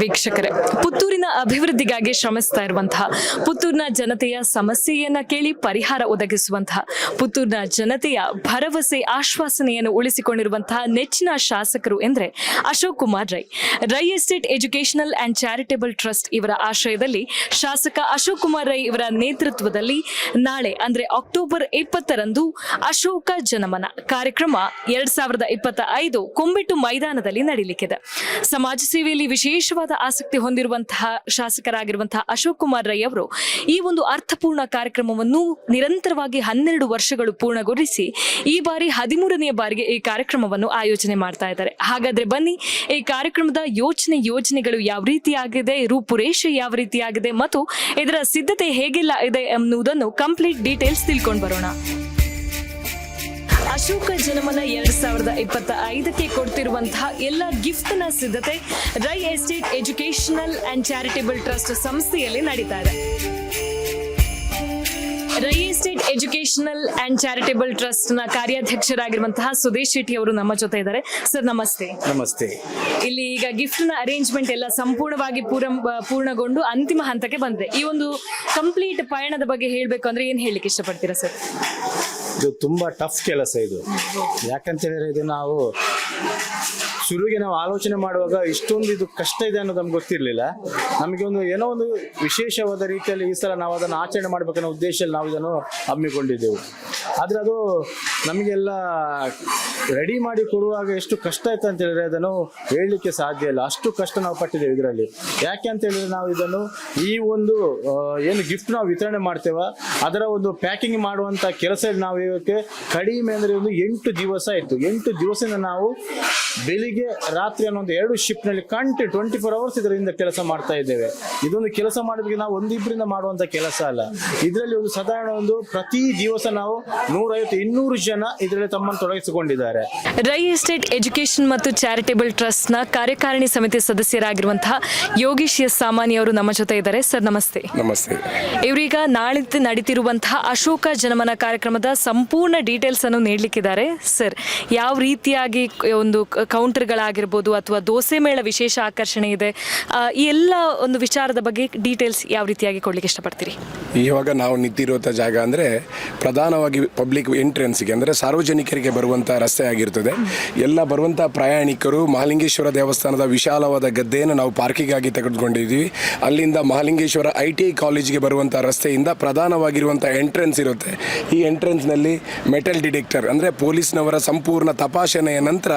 ವೀಕ್ಷಕರೇ, ಪುತ್ತೂರಿನ ಅಭಿವೃದ್ಧಿಗಾಗಿ ಶ್ರಮಿಸ್ತಾ ಇರುವಂತಹ, ಪುತ್ತೂರಿನ ಜನತೆಯ ಸಮಸ್ಯೆಯನ್ನ ಕೇಳಿ ಪರಿಹಾರ ಒದಗಿಸುವಂತಹ, ಪುತ್ತೂರಿನ ಜನತೆಯ ಭರವಸೆ, ಆಶ್ವಾಸನೆಯನ್ನು ಉಳಿಸಿಕೊಂಡಿರುವಂತಹ ನೆಚ್ಚಿನ ಶಾಸಕರು ಎಂದರೆ Ashok Kumar Rai. Rai estate educational and charitable trust ಇವರ ಆಶ್ರಯದಲ್ಲಿ ಶಾಸಕ ಅಶೋಕ್ ಕುಮಾರ್ ರೈ ಇವರ ನೇತೃತ್ವದಲ್ಲಿ ನಾಳೆ ಅಂದ್ರೆ ಅಕ್ಟೋಬರ್ ಇಪ್ಪತ್ತರಂದು ಅಶೋಕ ಜನಮನ ಕಾರ್ಯಕ್ರಮ ಎರಡ್ ಸಾವಿರದ ಇಪ್ಪತ್ತ ಐದು ಕುಂಬಿಟ್ಟು ಮೈದಾನದಲ್ಲಿ ನಡೀಲಿಕ್ಕಿದೆ. ಸಮಾಜ ಸೇವೆಯಲ್ಲಿ ವಿಶೇಷವಾದ ಆಸಕ್ತಿ ಹೊಂದಿರುವಂತಹ ಶಾಸಕರಾಗಿರುವಂತಹ ಅಶೋಕ್ ಕುಮಾರ್ ರೈ ಅವರು ಈ ಒಂದು ಅರ್ಥಪೂರ್ಣ ಕಾರ್ಯಕ್ರಮವನ್ನು ನಿರಂತರವಾಗಿ ಹನ್ನೆರಡು ವರ್ಷಗಳು ಪೂರ್ಣಗೊಳಿಸಿ ಈ ಬಾರಿ ಹದಿಮೂರನೆಯ ಬಾರಿಗೆ ಈ ಕಾರ್ಯಕ್ರಮವನ್ನು ಆಯೋಜನೆ ಮಾಡ್ತಾ ಇದ್ದಾರೆ. ಹಾಗಾದ್ರೆ ಬನ್ನಿ, ಈ ಕಾರ್ಯಕ್ರಮದ ಯೋಚನೆ ಯೋಜನೆಗಳು ಯಾವ ರೀತಿಯಾಗಿದೆ ರೂಪುರೇಷೆ ಯಾವ ರೀತಿಯಾಗಿದೆ ಮತ್ತು ಇದರ ಸಿದ್ಧತೆ ಹೇಗೆಲ್ಲ ಇದೆ ಎನ್ನುವುದನ್ನು ಕಂಪ್ಲೀಟ್ ಡೀಟೇಲ್ಸ್ ತಿಳ್ಕೊಂಡು ಬರೋಣ. ಅಶೋಕ ಜನಮನ ಎರಡ್ ಸಾವಿರದ ಇಪ್ಪತ್ತ ಐದಕ್ಕೆ ಕೊಡ್ತಿರುವಂತಹ ಎಲ್ಲ ಗಿಫ್ಟ್ನ ಸಿದ್ಧತೆ Rai estate educational and charitable trust ಸಂಸ್ಥೆಯಲ್ಲಿ ನಡೀತಾ ಇದೆ Rai estate educational and charitable ಟ್ರಸ್ಟ್ನ ಕಾರ್ಯಾಧ್ಯಕ್ಷರಾಗಿರುವಂತಹ ಸುದೇಶ್ ಶೆಟ್ಟಿ ಅವರು ನಮ್ಮ ಜೊತೆ ಇದ್ದಾರೆ. ಸರ್ ನಮಸ್ತೆ. ನಮಸ್ತೆ. ಇಲ್ಲಿ ಈಗ ಗಿಫ್ಟ್ನ ಅರೇಂಜ್ಮೆಂಟ್ ಎಲ್ಲ ಸಂಪೂರ್ಣವಾಗಿ ಪೂರ ಪೂರ್ಣಗೊಂಡು ಅಂತಿಮ ಹಂತಕ್ಕೆ ಬಂದಿದೆ. ಈ ಒಂದು ಕಂಪ್ಲೀಟ್ ಪಯಣದ ಬಗ್ಗೆ ಹೇಳಬೇಕು ಅಂದ್ರೆ ಏನ್ ಹೇಳಲಿಕ್ಕೆ ಇಷ್ಟಪಡ್ತೀರಾ ಸರ್? ಇದು ತುಂಬ ಟಫ್ ಕೆಲಸ ಇದು. ಯಾಕಂತ ಹೇಳಿದ್ರೆ ಇದು ನಾವು ಶುರುವಿಗೆ ನಾವು ಆಲೋಚನೆ ಮಾಡುವಾಗ ಇಷ್ಟೊಂದು ಇದು ಕಷ್ಟ ಇದೆ ಅನ್ನೋದು ನಮ್ಗೆ ಗೊತ್ತಿರಲಿಲ್ಲ. ನಮಗೆ ಒಂದು ಏನೋ ಒಂದು ವಿಶೇಷವಾದ ರೀತಿಯಲ್ಲಿ ಈ ಸಲ ನಾವು ಅದನ್ನು ಆಚರಣೆ ಮಾಡಬೇಕನ್ನೋ ಉದ್ದೇಶದಲ್ಲಿ ನಾವು ಇದನ್ನು ಹಮ್ಮಿಕೊಂಡಿದ್ದೆವು. ಆದರೆ ಅದು ನಮಗೆಲ್ಲ ರೆಡಿ ಮಾಡಿ ಕೊಡುವಾಗ ಎಷ್ಟು ಕಷ್ಟ ಆಯ್ತು ಅಂತ ಹೇಳಿದ್ರೆ ಅದನ್ನು ಹೇಳಲಿಕ್ಕೆ ಸಾಧ್ಯ ಇಲ್ಲ. ಅಷ್ಟು ಕಷ್ಟ ನಾವು ಪಟ್ಟಿದ್ದೇವೆ ಇದರಲ್ಲಿ. ಯಾಕೆ ಅಂತ ಹೇಳಿದ್ರೆ ನಾವು ಇದನ್ನು ಈ ಒಂದು ಏನು ಗಿಫ್ಟ್ ನಾವು ವಿತರಣೆ ಮಾಡ್ತೇವ? ಅದರ ಒಂದು ಪ್ಯಾಕಿಂಗ್ ಮಾಡುವಂತ ಕೆಲಸ ನಾವು ಇವಕ್ಕೆ ಕಡಿಮೆ ಅಂದ್ರೆ ಒಂದು ಎಂಟು ದಿವಸ ಆಯ್ತು ಎಂಟು ದಿವಸದಿಂದ ನಾವು ಬೆಳಿಗ್ಗೆ, ರಾತ್ರಿ ಅನ್ನೋ ಒಂದು ಎರಡು ಶಿಫ್ಟ್ನಲ್ಲಿ ಕಂಟಿ ಟ್ವೆಂಟಿ ಫೋರ್ ಅವರ್ಸ್ ಇದರಿಂದ ಕೆಲಸ ಮಾಡ್ತಾ ಇದ್ದೇವೆ. ಇದೊಂದು ಕೆಲಸ ಮಾಡೋದಕ್ಕೆ ನಾವು ಒಂದಿಬ್ಬರಿಂದ ಮಾಡುವಂತ ಕೆಲಸ ಅಲ್ಲ. ಇದರಲ್ಲಿ ಒಂದು ಸಾಧಾರಣ ಒಂದು ಪ್ರತಿ ದಿವಸ ನಾವು ನೂರೈವತ್ತು, ಇನ್ನೂರು ಜನ ಇದರಲ್ಲಿ ತಮ್ಮನ್ನು ತೊಡಗಿಸಿಕೊಂಡಿದ್ದಾರೆ. ರೈ ಎಸ್ಟೇಟ್ ಎಜುಕೇಶನ್ ಮತ್ತು ಚಾರಿಟೇಬಲ್ ಟ್ರಸ್ಟ್ನ ಕಾರ್ಯಕಾರಿಣಿ ಸಮಿತಿ ಸದಸ್ಯರಾಗಿರುವಂತಹ ಯೋಗೀಶ್ ಎಸ್ ಸಾಮಾನಿ ಅವರು ನಮ್ಮ ಜೊತೆ ಇದ್ದಾರೆ. ಸರ್ ನಮಸ್ತೆ. ನಮಸ್ತೆ. ಇವರೀಗ ನಾಳೆ ನಡೀತಿರುವಂತಹ ಅಶೋಕ ಜನಮನ ಕಾರ್ಯಕ್ರಮದ ಸಂಪೂರ್ಣ ಡೀಟೇಲ್ಸ್ ಅನ್ನು ನೀಡಲಿಕ್ಕಿದ್ದಾರೆ. ಸರ್ ಯಾವ ರೀತಿಯಾಗಿ ಒಂದು ಒಂದು ಕೌಂಟರ್ಗಳಾಗಿರ್ಬೋದು ಅಥವಾ ದೋಸೆ ಮೇಳ ವಿಶೇಷ ಆಕರ್ಷಣೆ ಇದೆ ಆ, ಈ ಎಲ್ಲ ಒಂದು ವಿಚಾರದ ಬಗ್ಗೆ ಡೀಟೇಲ್ಸ್ ಯಾವ ರೀತಿಯಾಗಿ ಕೊಡ್ಲಿಕ್ಕೆ ಇಷ್ಟಪಡ್ತೀರಿ? ಇವಾಗ ನಾವು ನಿಂತಿರುವಂಥ ಜಾಗ ಅಂದರೆ ಪ್ರಧಾನವಾಗಿ ಪಬ್ಲಿಕ್ ಎಂಟ್ರೆನ್ಸ್ಗೆ ಅಂದರೆ ಸಾರ್ವಜನಿಕರಿಗೆ ಬರುವಂಥ ರಸ್ತೆ ಆಗಿರ್ತದೆ. ಎಲ್ಲ ಬರುವಂಥ ಪ್ರಯಾಣಿಕರು ಮಹಾಲಿಂಗೇಶ್ವರ ದೇವಸ್ಥಾನದ ವಿಶಾಲವಾದ ಗದ್ದೆಯನ್ನು ನಾವು ಪಾರ್ಕಿಗಾಗಿ ತೆಗೆದುಕೊಂಡಿದ್ದೀವಿ. ಅಲ್ಲಿಂದ ಮಹಾಲಿಂಗೇಶ್ವರ ಐ ಟಿ ಕಾಲೇಜಿಗೆ ಬರುವಂಥ ರಸ್ತೆಯಿಂದ ಪ್ರಧಾನವಾಗಿರುವಂಥ ಎಂಟ್ರೆನ್ಸ್ ಇರುತ್ತೆ. ಈ ಎಂಟ್ರೆನ್ಸ್ನಲ್ಲಿ ಮೆಟಲ್ ಡಿಟೆಕ್ಟರ್ ಅಂದರೆ ಪೊಲೀಸ್ನವರ ಸಂಪೂರ್ಣ ತಪಾಸಣೆಯ ನಂತರ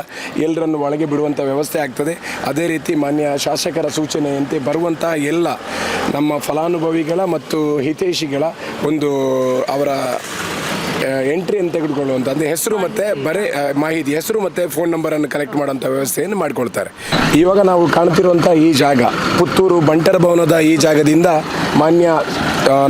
ಎಲ್ಲರನ್ನು ಒಳಗೆ ಬಿಡುವಂಥ ವ್ಯವಸ್ಥೆ ಆಗ್ತದೆ. ಅದೇ ರೀತಿ ಮಾನ್ಯ ಶಾಸಕರ ಸೂಚನೆಯಂತೆ ಬರುವಂತಹ ಎಲ್ಲ ನಮ್ಮ ಫಲಾನುಭವಿಗಳ ಮತ್ತು ಹಿತೈಷಿಗಳ ಒಂದು ಅವರ ಎಂಟ್ರಿಯನ್ನು ತೆಗೆದುಕೊಳ್ಳುವಂಥ ಅಂದರೆ ಹೆಸರು ಮತ್ತು ಬರೇ ಮಾಹಿತಿ, ಹೆಸರು ಮತ್ತು ಫೋನ್ ನಂಬರನ್ನು ಕಲೆಕ್ಟ್ ಮಾಡುವಂಥ ವ್ಯವಸ್ಥೆಯನ್ನು ಮಾಡಿಕೊಳ್ತಾರೆ. ಇವಾಗ ನಾವು ಕಾಣ್ತಿರುವಂಥ ಈ ಜಾಗ, ಪುತ್ತೂರು ಬಂಟರ ಭವನದ ಈ ಜಾಗದಿಂದ ಮಾನ್ಯ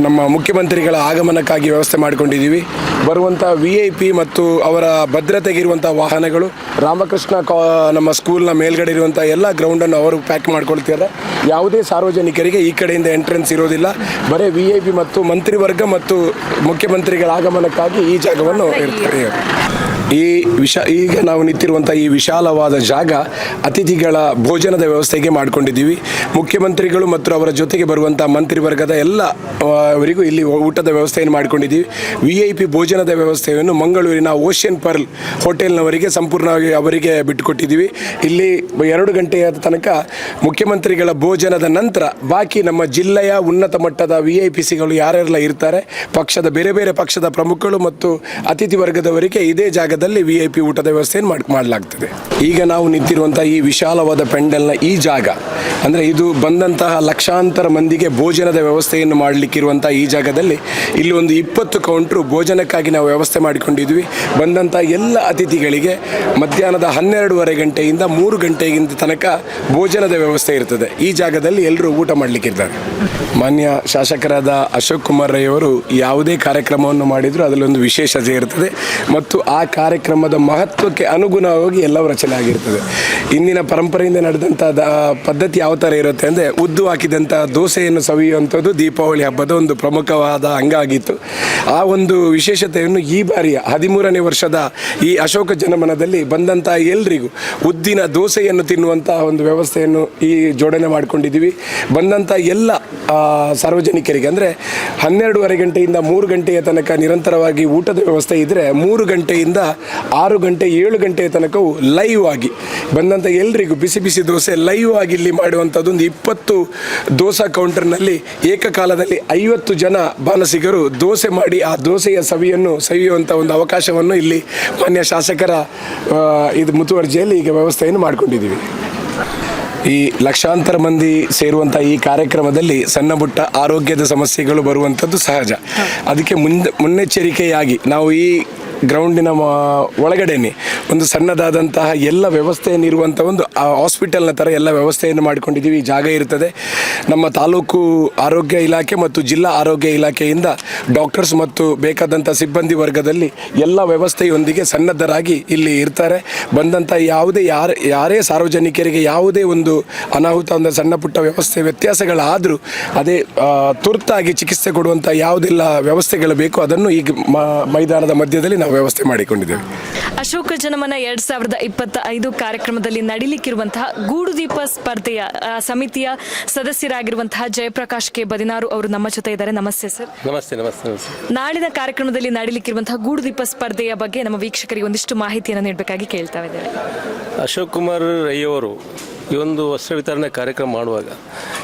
ನಮ್ಮ ಮುಖ್ಯಮಂತ್ರಿಗಳ ಆಗಮನಕ್ಕಾಗಿ ವ್ಯವಸ್ಥೆ ಮಾಡಿಕೊಂಡಿದ್ದೀವಿ. ಬರುವಂಥ ವಿ ಐ ಪಿ ಮತ್ತು ಅವರ ಭದ್ರತೆಗಿರುವಂಥ ವಾಹನಗಳು ರಾಮಕೃಷ್ಣ ಕಾ ನಮ್ಮ ಸ್ಕೂಲ್ನ ಮೇಲ್ಗಡೆ ಇರುವಂಥ ಎಲ್ಲ ಗ್ರೌಂಡನ್ನು ಅವರು ಪ್ಯಾಕ್ ಮಾಡ್ಕೊಳ್ತಿದ್ದಾರೆ. ಯಾವುದೇ ಸಾರ್ವಜನಿಕರಿಗೆ ಈ ಕಡೆಯಿಂದ ಎಂಟ್ರೆನ್ಸ್ ಇರೋದಿಲ್ಲ. ಬರೀ ವಿ ಐ ಪಿ ಮತ್ತು ಮಂತ್ರಿವರ್ಗ ಮತ್ತು ಮುಖ್ಯಮಂತ್ರಿಗಳ ಆಗಮನಕ್ಕಾಗಿ ಈ ಜಾಗವನ್ನು ಇರ್ತಾರೆ ಈ ವಿಶ ಈಗ ನಾವು ನಿಂತಿರುವಂಥ ಈ ವಿಶಾಲವಾದ ಜಾಗ ಅತಿಥಿಗಳ ಭೋಜನದ ವ್ಯವಸ್ಥೆಗೆ ಮಾಡಿಕೊಂಡಿದ್ದೀವಿ. ಮುಖ್ಯಮಂತ್ರಿಗಳು ಮತ್ತು ಅವರ ಜೊತೆಗೆ ಬರುವಂಥ ಮಂತ್ರಿವರ್ಗದ ಎಲ್ಲ ಅವರಿಗೂ ಇಲ್ಲಿ ಊಟದ ವ್ಯವಸ್ಥೆಯನ್ನು ಮಾಡಿಕೊಂಡಿದ್ದೀವಿ. ವಿ ಐ ಪಿ ಭೋಜನದ ವ್ಯವಸ್ಥೆಯನ್ನು ಮಂಗಳೂರಿನ ಓಷಿಯನ್ ಪರ್ಲ್ ಹೋಟೆಲ್ನವರಿಗೆ ಸಂಪೂರ್ಣವಾಗಿ ಅವರಿಗೆ ಬಿಟ್ಟುಕೊಟ್ಟಿದ್ದೀವಿ. ಇಲ್ಲಿ ಎರಡು ಗಂಟೆಯ ತನಕ ಮುಖ್ಯಮಂತ್ರಿಗಳ ಭೋಜನದ ನಂತರ ಬಾಕಿ ನಮ್ಮ ಜಿಲ್ಲೆಯ ಉನ್ನತ ಮಟ್ಟದ ವಿ ಐ ಪಿ ಸಿಗಳು ಯಾರೆಲ್ಲ ಇರ್ತಾರೆ, ಪಕ್ಷದ ಬೇರೆ ಬೇರೆ ಪಕ್ಷದ ಪ್ರಮುಖರು ಮತ್ತು ಅತಿಥಿ ವರ್ಗದವರಿಗೆ ಇದೇ ಜಾಗದಲ್ಲಿ ವಿ ಐ ಪಿ ಊಟದ ವ್ಯವಸ್ಥೆಯನ್ನು ಮಾಡಿ, ಮಾಡಲಾಗ್ತದೆ. ಈಗ ನಾವು ನಿಂತಿರುವಂಥ ಈ ವಿಶಾಲವಾದ ಪೆಂಡಲ್ನ ಈ ಜಾಗ, ಅಂದರೆ ಇದು ಬಂದಂತಹ ಲಕ್ಷಾಂತರ ಮಂದಿಗೆ ಭೋಜನದ ವ್ಯವಸ್ಥೆಯನ್ನು ಮಾಡಲಿಕ್ಕಿರುವಂಥ ಈ ಜಾಗದಲ್ಲಿ ಇಲ್ಲಿ ಒಂದು ಇಪ್ಪತ್ತು ಕೌಂಟ್ರು ಭೋಜನಕ್ಕಾಗಿ ನಾವು ವ್ಯವಸ್ಥೆ ಮಾಡಿಕೊಂಡಿದ್ವಿ. ಬಂದಂಥ ಎಲ್ಲ ಅತಿಥಿಗಳಿಗೆ ಮಧ್ಯಾಹ್ನದ ಹನ್ನೆರಡೂವರೆ ಗಂಟೆಯಿಂದ ಮೂರು ಗಂಟೆಗಿಂತ ತನಕ ಭೋಜನದ ವ್ಯವಸ್ಥೆ ಇರ್ತದೆ. ಈ ಜಾಗದಲ್ಲಿ ಎಲ್ಲರೂ ಊಟ ಮಾಡಲಿಕ್ಕಿದ್ದಾರೆ. ಮಾನ್ಯ ಶಾಸಕರಾದ ಅಶೋಕ್ ಕುಮಾರ್ ರೈ ಅವರು ಯಾವುದೇ ಕಾರ್ಯಕ್ರಮವನ್ನು ಮಾಡಿದರೂ ಅದರಲ್ಲಿ ಒಂದು ವಿಶೇಷತೆ ಇರ್ತದೆ ಮತ್ತು ಆ ಕಾರ್ಯಕ್ರಮದ ಮಹತ್ವಕ್ಕೆ ಅನುಗುಣವಾಗಿ ಎಲ್ಲವೂ ರಚನೆ ಆಗಿರ್ತದೆ. ಇಂದಿನ ಪರಂಪರೆಯಿಂದ ನಡೆದಂಥ ಪದ್ಧತಿ ಯಾವ ಥರ ಇರುತ್ತೆ ಅಂದರೆ ಉದ್ದು ಹಾಕಿದಂಥ ದೋಸೆಯನ್ನು ಸವಿಯುವಂಥದ್ದು ದೀಪಾವಳಿ ಹಬ್ಬದ ಒಂದು ಪ್ರಮುಖವಾದ ಅಂಗ ಆಗಿತ್ತು ಆ ಒಂದು ವಿಶೇಷತೆಯನ್ನು ಈ ಬಾರಿಯ ಹದಿಮೂರನೇ ವರ್ಷದ ಈ ಅಶೋಕ ಜನಮನದಲ್ಲಿ ಬಂದಂಥ ಎಲ್ರಿಗೂ ಉದ್ದಿನ ದೋಸೆಯನ್ನು ತಿನ್ನುವಂಥ ಒಂದು ವ್ಯವಸ್ಥೆಯನ್ನು ಈ ಜೋಡಣೆ ಮಾಡಿಕೊಂಡಿದ್ದೀವಿ. ಬಂದಂಥ ಎಲ್ಲ ಸಾರ್ವಜನಿಕರಿಗೆ ಅಂದರೆ ಹನ್ನೆರಡೂವರೆ ಗಂಟೆಯಿಂದ ಮೂರು ಗಂಟೆಯ ತನಕ ನಿರಂತರವಾಗಿ ಊಟದ ವ್ಯವಸ್ಥೆ ಇದ್ದರೆ ಮೂರು ಗಂಟೆಯಿಂದ ಆರು ಗಂಟೆ, ಏಳು ಗಂಟೆಯ ತನಕವು ಲೈವ್ ಆಗಿ. ಬಂದಂಥ ಎಲ್ರಿಗೂ ಬಿಸಿ ಬಿಸಿ ದೋಸೆ ಲೈವ್ ಆಗಿ ಇಲ್ಲಿ ಮಾಡುವಂಥದ್ದು ಒಂದು ಇಪ್ಪತ್ತು ದೋಸಾ ಕೌಂಟರ್ನಲ್ಲಿ ಏಕಕಾಲದಲ್ಲಿ ಐವತ್ತು ಜನ ಬಾನಸಿಗರು ದೋಸೆ ಮಾಡಿ ಆ ದೋಸೆಯ ಸವಿಯನ್ನು ಸವಿಯುವಂಥ ಒಂದು ಅವಕಾಶವನ್ನು ಇಲ್ಲಿ ಮಾನ್ಯ ಶಾಸಕರ ಇದು ಮುತುವರ್ಜಿಯಲ್ಲಿ ಈಗ ವ್ಯವಸ್ಥೆಯನ್ನು ಮಾಡಿಕೊಂಡಿದ್ದೀವಿ. ಈ ಲಕ್ಷಾಂತರ ಮಂದಿ ಸೇರುವಂಥ ಈ ಕಾರ್ಯಕ್ರಮದಲ್ಲಿ ಸಣ್ಣ ಪುಟ್ಟ ಆರೋಗ್ಯದ ಸಮಸ್ಯೆಗಳು ಬರುವಂಥದ್ದು ಸಹಜ. ಅದಕ್ಕೆ ಮುಂದೆ ಮುನ್ನೆಚ್ಚರಿಕೆಯಾಗಿ ನಾವು ಈ ಗ್ರೌಂಡಿನ ಒಳಗಡೆನೆ. ಒಂದು ಸಣ್ಣದಾದಂತಹ ಎಲ್ಲ ವ್ಯವಸ್ಥೆಯನ್ನು ಇರುವಂಥ ಒಂದು ಹಾಸ್ಪಿಟಲ್ನ ಥರ ಎಲ್ಲ ವ್ಯವಸ್ಥೆಯನ್ನು ಮಾಡಿಕೊಂಡಿದ್ದೀವಿ. ಜಾಗ ಇರ್ತದೆ. ನಮ್ಮ ತಾಲೂಕು ಆರೋಗ್ಯ ಇಲಾಖೆ ಮತ್ತು ಜಿಲ್ಲಾ ಆರೋಗ್ಯ ಇಲಾಖೆಯಿಂದ ಡಾಕ್ಟರ್ಸ್ ಮತ್ತು ಬೇಕಾದಂಥ ಸಿಬ್ಬಂದಿ ವರ್ಗದಲ್ಲಿ ಎಲ್ಲ ವ್ಯವಸ್ಥೆಯೊಂದಿಗೆ ಸನ್ನದ್ಧರಾಗಿ ಇಲ್ಲಿ ಇರ್ತಾರೆ. ಬಂದಂಥ ಯಾವುದೇ ಯಾರ, ಯಾರೇ ಸಾರ್ವಜನಿಕರಿಗೆ ಯಾವುದೇ ಒಂದು ಅನಾಹುತ ಅಂದರೆ ಸಣ್ಣ ಪುಟ್ಟ ವ್ಯವಸ್ಥೆ ವ್ಯತ್ಯಾಸಗಳಾದರೂ ಅದೇ ತುರ್ತಾಗಿ ಚಿಕಿತ್ಸೆ ಕೊಡುವಂಥ ಯಾವುದೆಲ್ಲ ವ್ಯವಸ್ಥೆಗಳು ಬೇಕು ಅದನ್ನು ಈಗ ಮೈದಾನದ ಮಧ್ಯದಲ್ಲಿ ನಾವು ವ್ಯವಸ್ಥೆ ಮಾಡಿಕೊಂಡಿದ್ದೇವೆ. ಅಶೋಕ ಜನಮನ ಎರಡ್ ಸಾವಿರದ ಇಪ್ಪತ್ತ ಐದು ಕಾರ್ಯಕ್ರಮದಲ್ಲಿ ನಡೀಲಿಕ್ಕಿರುವಂತಹ ಗೂಡುದೀಪ ಸ್ಪರ್ಧೆಯ ಸಮಿತಿಯ ಸದಸ್ಯರಾಗಿರುವಂತಹ ಜಯಪ್ರಕಾಶ್ ಕೆ ಬದಿನಾರು ಅವರು ನಮ್ಮ ಜೊತೆ ಇದ್ದಾರೆ. ನಮಸ್ತೆ ಸರ್. ನಮಸ್ತೆ ನಮಸ್ತೆ ನಾಳಿನ ಕಾರ್ಯಕ್ರಮದಲ್ಲಿ ನಡೀಲಿಕ್ಕಿರುವಂತಹ ಗೂಡುದೀಪ ಸ್ಪರ್ಧೆಯ ಬಗ್ಗೆ ನಮ್ಮ ವೀಕ್ಷಕರಿಗೆ ಒಂದಿಷ್ಟು ಮಾಹಿತಿಯನ್ನು ನೀಡಬೇಕಾಗಿ ಕೇಳ್ತಾ ಇದ್ದಾರೆ ಅಶೋಕ್ ಕುಮಾರ್ ರೈ ಅವರು ಈ ಒಂದು ವಸ್ತ್ರ ವಿತರಣೆ ಕಾರ್ಯಕ್ರಮ ಮಾಡುವಾಗ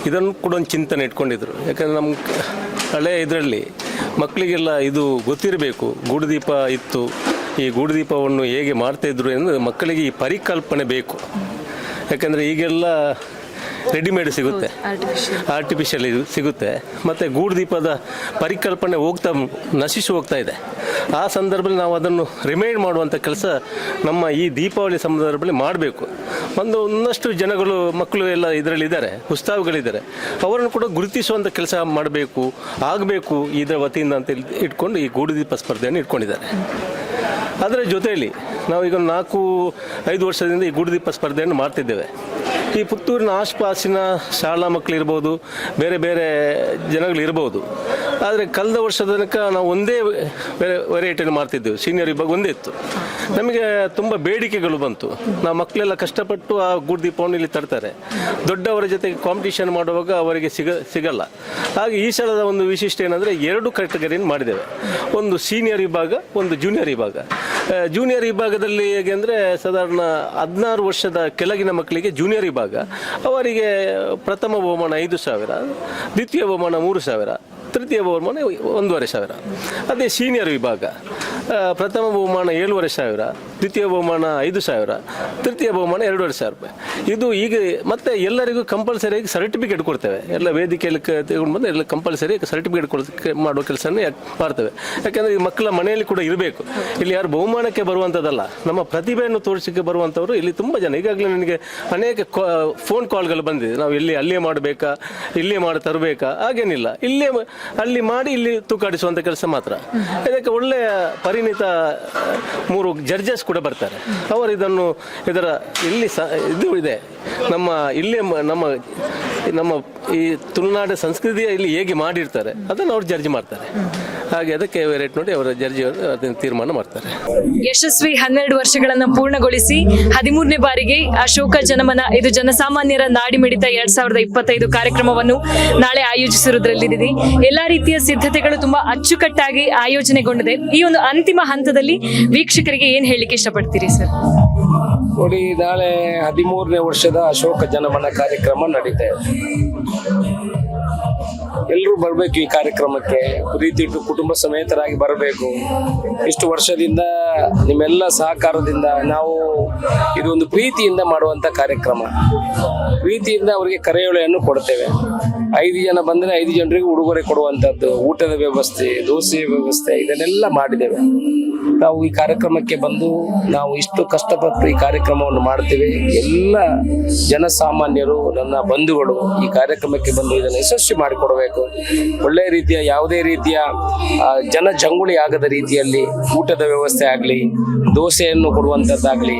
ಇದನ್ನು ಕೂಡ ಒಂದು ಚಿಂತನೆ ಇಟ್ಕೊಂಡಿದ್ರು. ಯಾಕಂದ್ರೆ ನಮ್ಮ ಹಳೆ ಇದರಲ್ಲಿ ಮಕ್ಕಳಿಗೆಲ್ಲ ಇದು ಗೊತ್ತಿರಬೇಕು. ಗೂಡುದೀಪ ಇತ್ತು. ಈ ಗೂಡುದೀಪವನ್ನು ಹೇಗೆ ಮಾಡ್ತಾಯಿದ್ರು ಎಂದು ಮಕ್ಕಳಿಗೆ ಈ ಪರಿಕಲ್ಪನೆ ಬೇಕು. ಯಾಕಂದರೆ ಈಗೆಲ್ಲ ರೆಡಿಮೇಡ್ ಸಿಗುತ್ತೆ. ಆರ್ಟಿಫಿಷಿಯಲ್ ಇದು ಸಿಗುತ್ತೆ. ಮತ್ತು ಗೂಡುದೀಪದ ಪರಿಕಲ್ಪನೆ ಹೋಗ್ತಾ ನಶಿಸಿ ಹೋಗ್ತಾ ಇದೆ. ಆ ಸಂದರ್ಭದಲ್ಲಿ ನಾವು ಅದನ್ನು ರಿಮೈಂಡ್ ಮಾಡುವಂಥ ಕೆಲಸ ನಮ್ಮ ಈ ದೀಪಾವಳಿ ಸಂದರ್ಭದಲ್ಲಿ ಮಾಡಬೇಕು. ಒಂದು ಒಂದಷ್ಟು ಜನಗಳು ಮಕ್ಕಳು ಎಲ್ಲ ಇದರಲ್ಲಿ ಇದ್ದಾರೆ ಉತ್ಸಾಹಗಳಿದ್ದಾರೆ. ಅವರನ್ನು ಕೂಡ ಗುರುತಿಸುವಂಥ ಕೆಲಸ ಮಾಡಬೇಕು ಆಗಬೇಕು ಇದರ ವತಿಯಿಂದ ಅಂತ ಇಟ್ಕೊಂಡು ಈ ಗೂಡುದೀಪ ಸ್ಪರ್ಧೆಯನ್ನು ಇಟ್ಕೊಂಡಿದ್ದಾರೆ. ಅದರ ಜೊತೆಯಲ್ಲಿ ನಾವು ಈಗ ನಾಲ್ಕು ಐದು ವರ್ಷದಿಂದ ಈ ಗೂಡುದೀಪ ಸ್ಪರ್ಧೆಯನ್ನು ಮಾಡ್ತಿದ್ದೇವೆ. ಈ ಪುತ್ತೂರಿನ ಆಸ್ಪಾಸಿನ ಶಾಲಾ ಮಕ್ಕಳಿರ್ಬೋದು ಬೇರೆ ಬೇರೆ ಜನಗಳಿರ್ಬೋದು ಆದರೆ ಕಳೆದ ವರ್ಷದ ತನಕ ನಾವು ಒಂದೇ ವೆರೈಟಿಯನ್ನು ಮಾಡ್ತಿದ್ದೆವು. ಸೀನಿಯರ್ ವಿಭಾಗ ಒಂದೇ ಇತ್ತು. ನಮಗೆ ತುಂಬ ಬೇಡಿಕೆಗಳು ಬಂತು. ನಾವು ಮಕ್ಕಳೆಲ್ಲ ಕಷ್ಟಪಟ್ಟು ಆ ಗೂಡುದೀಪವನ್ನು ಇಲ್ಲಿ ತರ್ತಾರೆ. ದೊಡ್ಡವರ ಜೊತೆಗೆ ಕಾಂಪಿಟೇಷನ್ ಮಾಡುವಾಗ ಅವರಿಗೆ ಸಿಗ, ಸಿಗಲ್ಲ. ಹಾಗೆ ಈ ಸಲದ ಒಂದು ವಿಶಿಷ್ಟ ಏನಂದರೆ ಎರಡು ಕ್ಯಾಟಗರಿಯನ್ನು ಮಾಡಿದ್ದೇವೆ. ಒಂದು ಸೀನಿಯರ್ ವಿಭಾಗ, ಒಂದು ಜೂನಿಯರ್ ವಿಭಾಗ. ಜೂನಿಯರ್ ವಿಭಾಗದಲ್ಲಿ ಹೇಗೆ ಅಂದರೆ ಸಾಧಾರಣ ಹದಿನಾರು ವರ್ಷದ ಕೆಳಗಿನ ಮಕ್ಕಳಿಗೆ ಜೂನಿಯರ್ ವಿಭಾಗ, ಅವರಿಗೆ ಪ್ರಥಮ ಬಹುಮಾನ ಐದು ಸಾವಿರ, ದ್ವಿತೀಯ ಬಹುಮಾನ ಮೂರು ಸಾವಿರ. ತೃತೀಯ ಬಹುಮಾನ ಒಂದೂವರೆ ಸಾವಿರ. ಅದೇ ಸೀನಿಯರ್ ವಿಭಾಗ. ಪ್ರಥಮ ಬಹುಮಾನ ಏಳುವರೆ ಸಾವಿರ ದ್ವಿತೀಯ ಬಹುಮಾನ ಐದು ಸಾವಿರ, ತೃತೀಯ ಬಹುಮಾನ ಎರಡೂವರೆ ಸಾವಿರ ರೂಪಾಯಿ. ಇದು ಈಗ ಮತ್ತೆ ಎಲ್ಲರಿಗೂ ಕಂಪಲ್ಸರಿಯಾಗಿ ಸರ್ಟಿಫಿಕೇಟ್ ಕೊಡ್ತೇವೆ. ಎಲ್ಲ ವೇದಿಕೆಯಲ್ಲಿ ತಗೊಂಡು ಬಂದು ಎಲ್ಲ ಕಂಪಲ್ಸರಿ ಸರ್ಟಿಫಿಕೇಟ್ ಕೊಡ್ ಮಾಡುವ ಕೆಲಸನೇ ಮಾಡ್ತೇವೆ. ಯಾಕಂದರೆ ಈ ಮಕ್ಕಳ ಮನೆಯಲ್ಲಿ ಕೂಡ ಇರಬೇಕು. ಇಲ್ಲಿ ಯಾರು ಬಹುಮಾನಕ್ಕೆ ಬರುವಂಥದ್ದಲ್ಲ ನಮ್ಮ ಪ್ರತಿಭೆಯನ್ನು ತೋರಿಸಕ್ಕೆ ಬರುವಂಥವ್ರು ಇಲ್ಲಿ ತುಂಬ ಜನ. ಈಗಾಗಲೇ ನನಗೆ ಅನೇಕ ಫೋನ್ ಕಾಲ್ಗಳು ಬಂದಿದೆ. ನಾವು ಇಲ್ಲಿ ಅಲ್ಲೇ ಮಾಡಬೇಕಾ ಇಲ್ಲೇ ಮಾಡಿ ತರಬೇಕಾ? ಹಾಗೇನಿಲ್ಲ. ಇಲ್ಲೇ ಅಲ್ಲಿ ಮಾಡಿ ಇಲ್ಲಿ ತೂಕಾಡಿಸುವಂಥ ಕೆಲಸ ಮಾತ್ರ. ಇದಕ್ಕೆ ಒಳ್ಳೆಯ ಪರಿಣಿತ ಮೂರು ಜಡ್ಜಸ್ ಕೂಡ ಬರ್ತಾರೆ. ಅವರು ಇದನ್ನು ಇದರ ಇಲ್ಲಿ ಸ, ಇದು ಇದೆ. ನಮ್ಮ ಇಲ್ಲೇ ನಮ್ಮ ನಮ್ಮ ಈ ತುಳುನಾಡ ಸಂಸ್ಕೃತಿಯ ಇಲ್ಲಿ ಹೇಗೆ ಮಾಡಿರ್ತಾರೆ, ಅದನ್ನು ಅವ್ರು ಜಡ್ಜ್ ಮಾಡ್ತಾರೆ. ಹಾಗೆ ಅದಕ್ಕೆ ರೇಟ್ ನೋಡಿ ಅವರ ಅವರು ಅದನ್ನು ತೀರ್ಮಾನ ಮಾಡ್ತಾರೆ. ಯಶಸ್ವಿ ಹನ್ನೆರಡು ವರ್ಷಗಳನ್ನು ಪೂರ್ಣಗೊಳಿಸಿ ಹದಿಮೂರನೇ ಬಾರಿಗೆ ಅಶೋಕ ಜನಮನ ಇದು ಜನಸಾಮಾನ್ಯರ ನಾಡಿ ಮಿಡಿತ ಎರಡ್ ಸಾವಿರದ ಇಪ್ಪತ್ತೈದು ಕಾರ್ಯಕ್ರಮವನ್ನು ನಾಳೆ ಆಯೋಜಿಸಿರುವುದರಲ್ಲಿದೆ. ಎಲ್ಲಾ ರೀತಿಯ ಸಿದ್ಧತೆಗಳು ತುಂಬಾ ಅಚ್ಚುಕಟ್ಟಾಗಿ ಆಯೋಜನೆಗೊಂಡಿದೆ. ಈ ಒಂದು ಅಂತಿಮ ಹಂತದಲ್ಲಿ ವೀಕ್ಷಕರಿಗೆ ಏನ್ ಹೇಳಲಿಕ್ಕೆ ಇಷ್ಟಪಡ್ತೀರಿ ಸರ್ ನೋಡಿ ನಾಳೆ ಹದಿಮೂರನೇ ವರ್ಷದ ಅಶೋಕ ಜನಮನ ಕಾರ್ಯಕ್ರಮ ನಡೀತಾ ಇದೆ. ಎಲ್ಲರೂ ಬರಬೇಕು ಈ ಕಾರ್ಯಕ್ರಮಕ್ಕೆ. ಪ್ರೀತಿ ಇಟ್ಟು ಕುಟುಂಬ ಸಮೇತರಾಗಿ ಬರಬೇಕು. ಇಷ್ಟು ವರ್ಷದಿಂದ ನಿಮ್ಮೆಲ್ಲ ಸಹಕಾರದಿಂದ ನಾವು ಇದೊಂದು ಪ್ರೀತಿಯಿಂದ ಮಾಡುವಂಥ ಕಾರ್ಯಕ್ರಮ. ಪ್ರೀತಿಯಿಂದ ಅವರಿಗೆ ಕರೆಯೊಳೆಯನ್ನು ಕೊಡ್ತೇವೆ. ಐದು ಜನ ಬಂದರೆ ಐದು ಜನರಿಗೆ ಉಡುಗೊರೆ ಕೊಡುವಂಥದ್ದು ಊಟದ ವ್ಯವಸ್ಥೆ ದೋಸೆ ವ್ಯವಸ್ಥೆ, ಇದನ್ನೆಲ್ಲ ಮಾಡಿದ್ದೇವೆ. ನಾವು ಈ ಕಾರ್ಯಕ್ರಮಕ್ಕೆ ಬಂದು ನಾವು ಇಷ್ಟು ಕಷ್ಟಪಟ್ಟು ಈ ಕಾರ್ಯಕ್ರಮವನ್ನು ಮಾಡ್ತೇವೆ ಎಲ್ಲ ಜನಸಾಮಾನ್ಯರು, ನನ್ನ ಬಂಧುಗಳು ಈ ಕಾರ್ಯಕ್ರಮಕ್ಕೆ ಬಂದು ಇದನ್ನು ಯಶಸ್ವಿ ಮಾಡಿಕೊಡಬೇಕು. ಒಳ್ಳೆಯ ರೀತಿಯ, ಯಾವುದೇ ರೀತಿಯ ಜನ ಜಂಗುಳಿ ಆಗದ ರೀತಿಯಲ್ಲಿ ಊಟದ ವ್ಯವಸ್ಥೆ ಆಗಲಿ ದೋಸೆಯನ್ನು ಕೊಡುವಂಥದ್ದಾಗಲಿ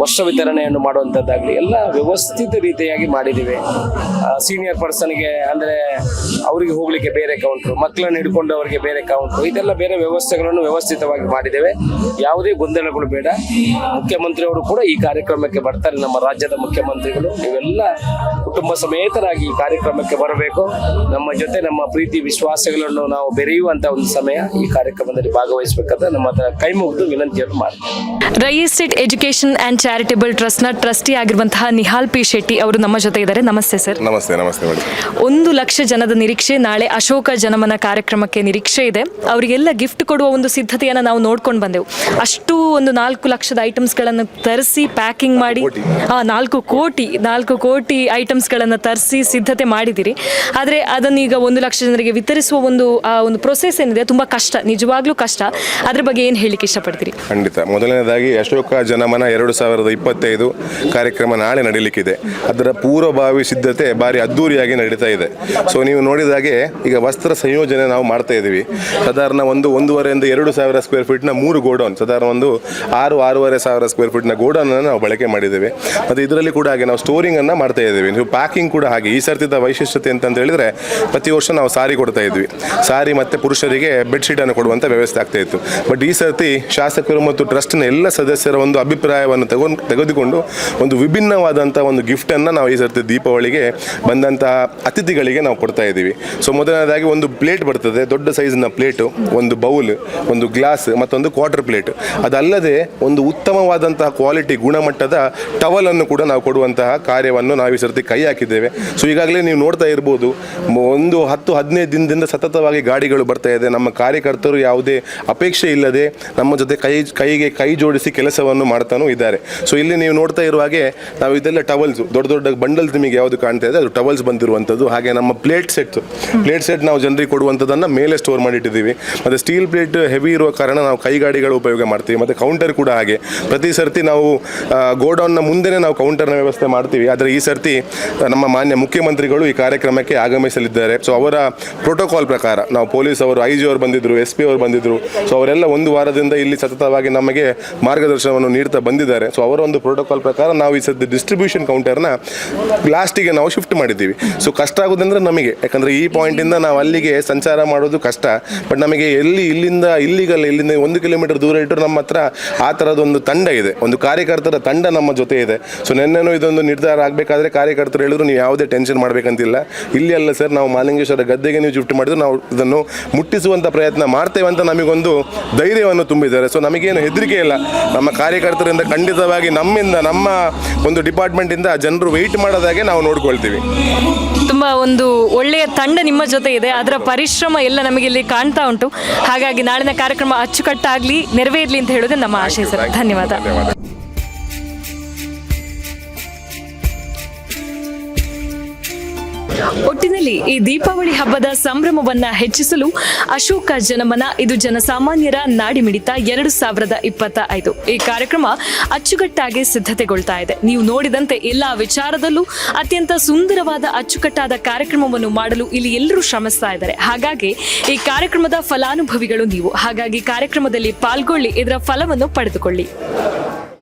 ವರ್ಷ ವಿತರಣೆಯನ್ನು ಮಾಡುವಂಥದ್ದಾಗಲಿ ಎಲ್ಲ ವ್ಯವಸ್ಥಿತ ರೀತಿಯಾಗಿ ಮಾಡಿದ್ದೀವಿ. ಸೀನಿಯರ್ ಪರ್ಸನ್ಗೆ ಅಂದರೆ ಅವರಿಗೆ ಹೋಗಲಿಕ್ಕೆ ಬೇರೆ ಕೌಂಟ್ರು ಮಕ್ಕಳನ್ನು ಹಿಡ್ಕೊಂಡು ಅವರಿಗೆ ಬೇರೆ ಕೌಂಟ್ರು ಇದೆಲ್ಲ ಬೇರೆ ವ್ಯವಸ್ಥೆಗಳನ್ನು ವ್ಯವಸ್ಥಿತವಾಗಿ ಮಾಡಿದ್ದೇವೆ. ಯಾವುದೇ ಗೊಂದಲಗಳು ಬೇಡ. ಮುಖ್ಯಮಂತ್ರಿಯವರು ಕೂಡ ಈ ಕಾರ್ಯಕ್ರಮಕ್ಕೆ ಬರ್ತಾರೆ, ನಮ್ಮ ರಾಜ್ಯದ ಮುಖ್ಯಮಂತ್ರಿಗಳು. ನೀವೆಲ್ಲ ಕುಟುಂಬ ಸಮೇತರಾಗಿ ಈ ಕಾರ್ಯಕ್ರಮಕ್ಕೆ ಬರಬೇಕು. ನಮ್ಮ ಜೊತೆ ನಮ್ಮ ಪ್ರೀತಿ, ವಿಶ್ವಾಸಗಳನ್ನು ನಾವು ಬೆರೆಯುವಂತ ಒಂದು ಸಮಯ ಈ ಕಾರ್ಯಕ್ರಮದಲ್ಲಿ ಭಾಗವಹಿಸಬೇಕಂತ ನಮ್ಮ ಹತ್ರ ಕೈ ಮುಗಿದು ವಿನಂತಿಯನ್ನು ಮಾಡ್ತೀವಿ Rai estate education and charitable ಟ್ರಸ್ಟ್ನ ಟ್ರಸ್ಟಿ ಆಗಿರುವಂತಹ ನಿಹಾಲ್ ಪಿ ಶೆಟ್ಟಿ ಅವರು ನಮ್ಮ ಜೊತೆ ಇದ್ದಾರೆ. ನಮಸ್ತೆ ಸರ್. ನಮಸ್ತೆ ನಮಸ್ತೆ ಮೇಡಮ್ ಒಂದು ಲಕ್ಷ ಜನದ ನಿರೀಕ್ಷೆ ನಾಳೆ ಅಶೋಕ ಜನಮನ ಕಾರ್ಯಕ್ರಮಕ್ಕೆ ನಿರೀಕ್ಷೆ ಇದೆ. ಅವರಿಗೆಲ್ಲ ಗಿಫ್ಟ್ ಕೊಡುವ ಒಂದು ಸಿದ್ಧತೆಯನ್ನು ನಾವು ನೋಡ್ಕೊಂಡು ಬಂದೆವು. ಅಷ್ಟು ಒಂದು ನಾಲ್ಕು ಲಕ್ಷದ ಐಟಮ್ಸ್ಗಳನ್ನು ತರಿಸಿ ಪ್ಯಾಕಿಂಗ್ ಮಾಡಿ ಆ, ನಾಲ್ಕು ಕೋಟಿ ನಾಲ್ಕು ಕೋಟಿ ಐಟಮ್ಸ್ಗಳನ್ನು ತರಿಸಿ ಸಿದ್ಧತೆ ಮಾಡಿದ್ದೀರಿ. ಆದರೆ ಅದನ್ನು ಈಗ ಒಂದು ಲಕ್ಷ ಜನರಿಗೆ ವಿತರಿಸುವ ಒಂದು ಆ ಒಂದು ಪ್ರೊಸೆಸ್ ಏನಿದೆ ತುಂಬ ಕಷ್ಟ ನಿಜವಾಗ್ಲೂ ಕಷ್ಟ. ಅದ್ರ ಬಗ್ಗೆ ಏನು ಹೇಳಲಿಕ್ಕೆ ಇಷ್ಟಪಡ್ತೀರಿ? ಖಂಡಿತ. ಮೊದಲನೇದಾಗಿ ಅಶೋಕ ಜನಮನ ಎರಡು ಸಾವಿರದ ಇಪ್ಪತ್ತೈದು ಕಾರ್ಯಕ್ರಮ ನಾಳೆ ನಡೀಲಿಕ್ಕಿದೆ. ಅದರ ಪೂರ್ವಭಾವಿ ಸಿದ್ಧತೆ ಭಾರಿ ಅದ್ದೂರಿಯಾಗಿ ನಡೀತಾ ಇದೆ. ಸೊ ನೀವು ನೋಡಿದಾಗೆ ಈಗ ವಸ್ತ್ರ ಸಂಯೋಜನೆ ನಾವು ಮಾಡ್ತಾ ಇದ್ದೀವಿ. ಸಾಧಾರಣ ಒಂದು ಒಂದೂವರೆಯಿಂದ ಎರಡು ಸಾವಿರ ಸ್ಕ್ವೇರ್ ಫೀಟ್ನ ಮೂರು ಗೋಡೌನ್, ಸಾಧಾರಣ ಒಂದು ಆರು, ಆರೂವರೆ ಸಾವಿರ ಸ್ಕ್ವೇರ್ ಫೀಟ್ನ ಗೋಡೌನನ್ನು ನಾವು ಬಳಕೆ ಮಾಡಿದ್ದೇವೆ. ಮತ್ತು ಇದರಲ್ಲಿ ಕೂಡ ಹಾಗೆ ನಾವು ಸ್ಟೋರಿಂಗನ್ನು ಮಾಡ್ತಾ ಇದ್ದೀವಿ. ನೀವು ಪ್ಯಾಕಿಂಗ್ ಕೂಡ ಹಾಗೆ ಈ ಸರ್ತಿದ ವೈಶಿಷ್ಟ್ಯತೆ ಅಂತ ಹೇಳಿದರೆ ಪ್ರತಿ ವರ್ಷ ನಾವು ಸಾರಿ ಕೊಡ್ತಾ ಇದ್ವಿ. ಸಾರಿ ಮತ್ತು ಪುರುಷರಿಗೆ ಬೆಡ್ಶೀಟನ್ನು ಕೊಡುವಂಥ ವ್ಯವಸ್ಥೆ ಆಗ್ತಾ ಇತ್ತು. ಬಟ್ ಈ ಸರ್ತಿ ಶಾಸಕರು ಮತ್ತು ಟ್ರಸ್ಟ್ನ ಎಲ್ಲ ಸದಸ್ಯರ ಒಂದು ಅಭಿಪ್ರಾಯವನ್ನು ತಗೊಂಡು ತೆಗೆದುಕೊಂಡು ಒಂದು ವಿಭಿನ್ನವಾದಂಥ ಒಂದು ಗಿಫ್ಟನ್ನು ನಾವು ಈ ಸರ್ತಿ ದೀಪಾವಳಿಗೆ ಬಂದಂತಹ ಅತಿಥಿಗಳಿಗೆ ನಾವು ಕೊಡ್ತಾ ಇದ್ದೀವಿ. ಸೊ ಮೊದಲನೇದಾಗಿ ಒಂದು ಪ್ಲೇಟ್ ಬರ್ತದೆ, ದೊಡ್ಡ ಸೈಜ್ನ ಪ್ಲೇಟು, ಒಂದು ಬೌಲ್, ಒಂದು ಗ್ಲಾಸ್, ಮತ್ತೊಂದು ಕ್ವಾರ್ಟರ್ ಪ್ಲೇಟ್. ಅದಲ್ಲದೆ ಒಂದು ಉತ್ತಮವಾದಂತಹ ಕ್ವಾಲಿಟಿ ಗುಣಮಟ್ಟದ ಟವಲನ್ನು ಕೂಡ ನಾವು ಕೊಡುವಂತಹ ಕಾರ್ಯವನ್ನು ನಾವು ಈ ಸರ್ತಿ ಕೈ ಹಾಕಿದ್ದೇವೆ. ಸೊ ಈಗಾಗಲೇ ನೀವು ನೋಡ್ತಾ ಇರ್ಬೋದು, ಒಂದು ಹತ್ತು, ಹದಿನೈದು ದಿನದಿಂದ ಸತತವಾಗಿ ಗಾಡಿಗಳು ಬರ್ತಾ ಇದೆ. ನಮ್ಮ ಕಾರ್ಯಕರ್ತರು ಯಾವುದೇ ಅಪೇಕ್ಷೆ ಇಲ್ಲದೆ ನಮ್ಮ ಜೊತೆ ಕೈ, ಕೈಗೆ ಕೈ ಜೋಡಿಸಿ ಕೆಲಸವನ್ನು ಮಾಡ್ತಾನೂ ಇದ್ದಾರೆ. ಸೊ ಇಲ್ಲಿ ನೀವು ನೋಡ್ತಾ ಇರುವ ಹಾಗೆ ನಾವು ಇದೆಲ್ಲ ಟವಲ್ಸ್ ದೊಡ್ಡ ದೊಡ್ಡ ಬಂಡಲ್ ನಿಮಗೆ ಯಾವುದು ಕಾಣ್ತಾ ಇದೆ? ಅದು ಟವಲ್ಸ್ ಬಂದಿರುವಂಥದ್ದು. ಹಾಗೆ ನಮ್ಮ ಪ್ಲೇಟ್ ಸೆಟ್ ಪ್ಲೇಟ್ ಸೆಟ್ ನಾವು ಜನರಿಗೆ ಕೊಡುವಂಥದ್ದನ್ನು ಮೇಲೆ ಸ್ಟೋರ್ ಮಾಡಿಟ್ಟಿದ್ದೀವಿ. ಮತ್ತು ಸ್ಟೀಲ್ ಪ್ಲೇಟ್ ಹೆವಿ ಇರುವ ಕಾರಣ ನಾವು ಕೈಗಾಡಿಗಳು ಉಪಯೋಗ ಮಾಡ್ತೀವಿ. ಮತ್ತು ಕೌಂಟರ್ ಕೂಡ ಹಾಗೆ. ಪ್ರತಿ ಸರ್ತಿ ನಾವು ಗೋಡೌನ್ನ ಮುಂದೆನೇ ನಾವು ಕೌಂಟರ್ನ ವ್ಯವಸ್ಥೆ ಮಾಡ್ತೀವಿ. ಆದರೆ ಈ ಸರ್ತಿ ನಮ್ಮ ಮಾನ್ಯ ಮುಖ್ಯಮಂತ್ರಿಗಳು ಈ ಕಾರ್ಯಕ್ರಮಕ್ಕೆ ಆಗಮಿಸಲಿದ್ದಾರೆ. ಸೊ ಅವರ ಪ್ರೋಟೋಕಾಲ್ ಪ್ರಕಾರ ನಾವು ಪೊಲೀಸ್ ಅವರು ಐ ಜಿ ಅವರು ಬಂದಿದ್ದರು ಎಸ್ ಪಿ ಅವರು ಬಂದಿದ್ದರು ಸೊ ಅವರೆಲ್ಲ ಒಂದು ವಾರದಿಂದ ಇಲ್ಲಿ ಸತತವಾಗಿ ನಮಗೆ ಮಾರ್ಗದರ್ಶನವನ್ನು ನೀಡ್ತಾ ಬಂದಿದ್ದಾರೆ. ಸೊ ಅವರ ಒಂದು ಪ್ರೋಟೋಕಾಲ್ ಪ್ರಕಾರ ನಾವು ಈ ಸದ್ಯ ಡಿಸ್ಟ್ರಿಬ್ಯೂಷನ್ ಕೌಂಟರ್ನ ಲಾಸ್ಟಿಗೆ ನಾವು ಶಿಫ್ಟ್ ಮಾಡಿದ್ದೀವಿ. ಸೊ ಕಷ್ಟ ಆಗೋದಂದ್ರೆ ನಮಗೆ. ಯಾಕಂದರೆ ಈ ಪಾಯಿಂಟಿಂದ ನಾವು ಅಲ್ಲಿಗೆ ಸಂಚಾರ ಮಾಡೋದು ಕಷ್ಟ. ಬಟ್ ನಮಗೆ ಎಲ್ಲಿ ಇಲ್ಲಿಂದ, ಇಲ್ಲಿಗಲ್ಲ, ಇಲ್ಲಿಂದ ಒಂದು ಕಿಲೋಮೀಟರ್ ದೂರ ಇಟ್ಟರು ನಮ್ಮ ಹತ್ರ ಆ ಥರದೊಂದು ತಂಡ ಇದೆ. ಒಂದು ಕಾರ್ಯಕರ್ತರ ತಂಡ ನಮ್ಮ ಜೊತೆ ಇದೆ. ಸೊ ನೆನ್ನೆನೂ ಇದೊಂದು ನಿರ್ಧಾರ ಆಗಬೇಕಾದ್ರೆ ಕಾರ್ಯಕರ್ತರು ಹೇಳಿದ್ರು, ನೀವು ಯಾವುದೇ ಟೆನ್ಷನ್ ಮಾಡಬೇಕಂತಿಲ್ಲ. ಇಲ್ಲಿ ಅಲ್ಲ ಸರ್ ನಾವು ಮಾಲಿಂಗೇಶ್ವರ ಗದ್ದೆಗೆ ನೀವು ಶಿಫ್ಟ್ ಮಾಡಿದ್ರು, ನಾವು ಇದನ್ನು ಮುಟ್ಟಿಸುವಂಥ ಪ್ರಯತ್ನ ಮಾಡ್ತೇವೆ ಅಂತ ನಮಗೊಂದು ಧೈರ್ಯವನ್ನು ತುಂಬಿದ್ದಾರೆ. ಸೊ ನಮಗೇನು ಹೆದರಿಕೆ ಇಲ್ಲ. ನಮ್ಮ ಕಾರ್ಯಕರ್ತರಿಂದ ಖಂಡಿತವಾಗಿ ನಮ್ಮಿಂದ ನಮ್ಮ ಒಂದು ಡಿಪಾರ್ಟ್ಮೆಂಟಿಂದ ಜನರು ವೆಯ್ಟ್ ಮಾಡೋದಾಗೆ ನಾವು ನೋಡ್ಕೊಳ್ತೀವಿ. ತುಂಬ ಒಂದು ಒಳ್ಳೆಯ ತಂಡ ನಿಮ್ಮ ಜೊತೆ ಇದೆ. ಅದರ ಪರಿಶ್ರಮ ಎಲ್ಲ ನಮಗೆ ಇಲ್ಲಿ ಕಾಣ್ತಾ ಉಂಟು. ಹಾಗಾಗಿ ನಾಳಿನ ಕಾರ್ಯಕ್ರಮ ಅಚ್ಚುಕಟ್ಟಾಗಲಿ ನೆರವೇರಲಿ ಅಂತ ಹೇಳೋದೇ ನಮ್ಮ ಆಶಯ ಸರ್. ಧನ್ಯವಾದ. ಒಟ್ಟಿನಲ್ಲಿ ಈ ದೀಪಾವಳಿ ಹಬ್ಬದ ಸಂಭ್ರಮವನ್ನ ಹೆಚ್ಚಿಸಲು ಅಶೋಕ ಜನಮನ ಇದು ಜನಸಾಮಾನ್ಯರ ನಾಡಿಮಿಡಿತ ಎರಡು ಸಾವಿರದ ಇಪ್ಪತ್ತ ಐದು ಈ ಕಾರ್ಯಕ್ರಮ ಅಚ್ಚುಕಟ್ಟಾಗಿ ಸಿದ್ಧತೆಗೊಳ್ತಾ ಇದೆ. ನೀವು ನೋಡಿದಂತೆ ಎಲ್ಲಾ ವಿಚಾರದಲ್ಲೂ ಅತ್ಯಂತ ಸುಂದರವಾದ ಅಚ್ಚುಕಟ್ಟಾದ ಕಾರ್ಯಕ್ರಮವನ್ನು ಮಾಡಲು ಇಲ್ಲಿ ಎಲ್ಲರೂ ಶ್ರಮಿಸ್ತಾ ಇದ್ದಾರೆ. ಹಾಗಾಗಿ ಈ ಕಾರ್ಯಕ್ರಮದ ಫಲಾನುಭವಿಗಳು ನೀವು. ಹಾಗಾಗಿ ಕಾರ್ಯಕ್ರಮದಲ್ಲಿ ಪಾಲ್ಗೊಳ್ಳಿ, ಇದರ ಫಲವನ್ನು ಪಡೆದುಕೊಳ್ಳಿ.